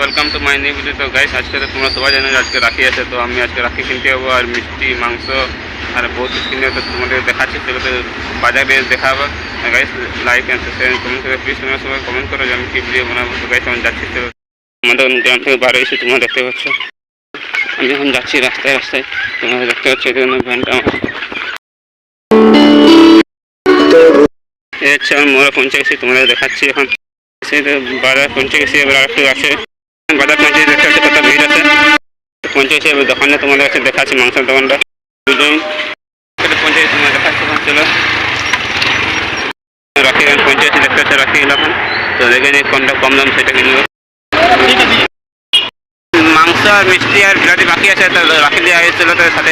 Welcome to my new video তো guys আজকে তো তোমরা সবাই জানো আজকে রাখি আছে, তো আমি আজকে রাখি কিনতে যাব আর মিষ্টি, মাংস আর বহুত কিছু তো তোমাদের দেখাচ্ছি সেগুলো বাজারে দেখাবো। গাইস লাইক অ্যান্ড কমেন্ট করে। প্লিজ তোমরা সবাই কমেন্ট করো যে আমি কি ভিডিও বানাবো। তো গাইস আমি যাচ্ছি তো আমাদের গ্রাম থেকে বার এসে তোমরা দেখতে পাচ্ছ। আমি এখন যাচ্ছি রাস্তায় রাস্তায়। তোমরা দেখতে পাচ্ছ, এই জন্য ভ্যানটা আমার। এই হচ্ছে আমি মোড়ে পৌঁছে গেছি তোমাদের দেখাচ্ছি এখন। তো বাজার পৌঁছে গেছি এবার আর একটু আছে। বাজার পৌঁছে দেখতে হচ্ছে কত ভিড় আছে। তো এবার দোকানে তোমাদের কাছে দেখাচ্ছি মাংসের দোকানটা। দুজন এখানে গেছি তোমাদের দেখাচ্ছি এখন চলো রাখি এখন দেখতে রাখি এলাকান তো দেখে কোনটা কম দাম, সেটা কিনবো মাংস আর মিষ্টি আর বিরাটি বাকি আছে, তো রাখি দিয়ে আসছিল তো সাথে